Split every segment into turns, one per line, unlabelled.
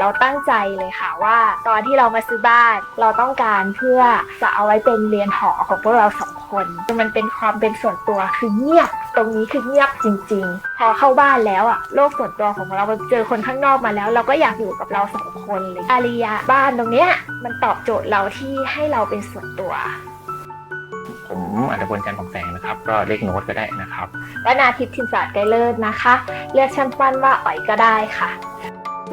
เราตั้งใจเลยค่ะว่าตอนที่เรามาซื้อบ้านเราต้องการเพื่อจะเอาไว้เป็นเรียนหอของพวกเราสองคนมันเป็นความเป็นส่วนตัวคือเงียบ ตรงนี้คือเงียบจริง ๆ พอเข้าบ้านแล้วอะโลกส่วนตัวของเราเจอคนข้างนอกมาแล้ว เราก็อยากอยู่กับเราสองคนเลยอาริยะบ้านตรงเนี้ยมันตอบโจทย์เราที่ให้เราเป็นส่วนตัว
ผมอัตพลจันทร์ของแสงนะครับ ก็เรียกโน้ตก็ได้นะครับ
และนาทิพย์ทินศาสตร์ไกรเลิศนะคะ เรียกชั้นปั้นว่าอ๋อยก็ได้ค่ะ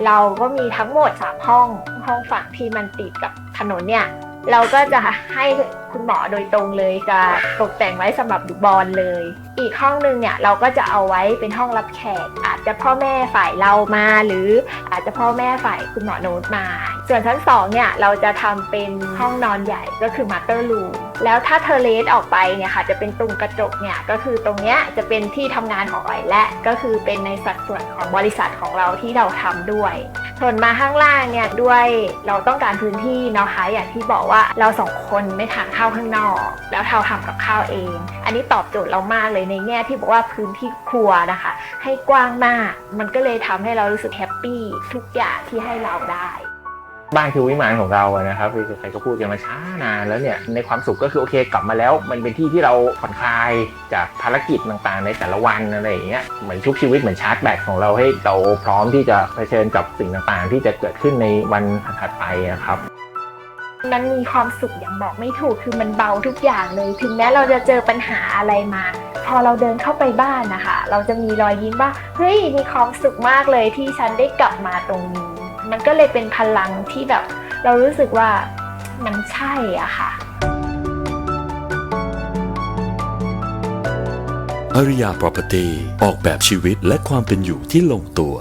เราก็มีทั้งหมด3ห้องห้องฝั่งที่มันติดกับถนนเนี่ย เราก็จะให้คุณหมอโดยตรงเลยจะตกแต่งไว้สำหรับดูบอลเลย อีกห้องหนึงเนี่ยเราก็จะเอาไว้เป็นห้องรับแขก อาจจะพ่อแม่ฝ่ายเรามา หรืออาจจะพ่อแม่ฝ่ายคุณหมอโน้ตมา ส่วนชั้นสองเนี่ยเราจะทำเป็นห้องนอนใหญ่ก็คือมาสเตอร์รูมแล้วถ้าเทเลสออกไปเนี่ยค่ะจะเป็นตรงกระจกเนี่ยก็คือตรงเนี้ยจะเป็นที่ทำงานของออยและก็คือเป็นในสัดส่วนของบริษัทของเราที่เราทำด้วย ส่วนมาข้างล่างเนี่ยด้วยเราต้องการพื้นที่เนาะคะอย่างที่บอกว่าเราสองคนไม่ทานข้าวข้างนอก แล้วเราทำกับข้าวเอง อันนี้ตอบโจทย์เรามากเลยในแง่ที่บอกว่าพื้นที่ครัวนะคะ ให้กว้างมาก มันก็เลยทำให้เรารู้สึกแฮปปี้ทุกอย่างที่ให้เราได้
บ้านคือวิมานของเราอะนะครับคือใครก็พูดกันมาช้านานแล้วเนี่ยในความสุขก็คือโอเคกลับมาแล้ว มันเป็นที่ที่เราผ่อนคลายจากภารกิจต่างๆ ในแต่ละวันอะไรอย่างเงี้ยเหมือนชุบชีวิตเหมือนชาร์จแบตของเราให้เราพร้อมที่จะเผชิญกับสิ่งต่างๆ ที่จะเกิดขึ้นในวันถัดไปอะครับ
มันมีความสุขอย่างบอกไม่ถูกคือมันเบาทุกอย่างเลย ถึงแม้เราจะเจอปัญหาอะไรมา พอเราเดินเข้าไปบ้านนะคะ เราจะมีรอยยิ้มว่าเฮ้ยมีความสุขมากเลยที่ฉันได้กลับมาตรงนี้ มันก็เลยเป็นพลังที่แบบ เรารู้สึกว่ามันใช่อะค่ะ
อริยา Property ออกแบบชีวิตและความเป็นอยู่ที่ลงตัว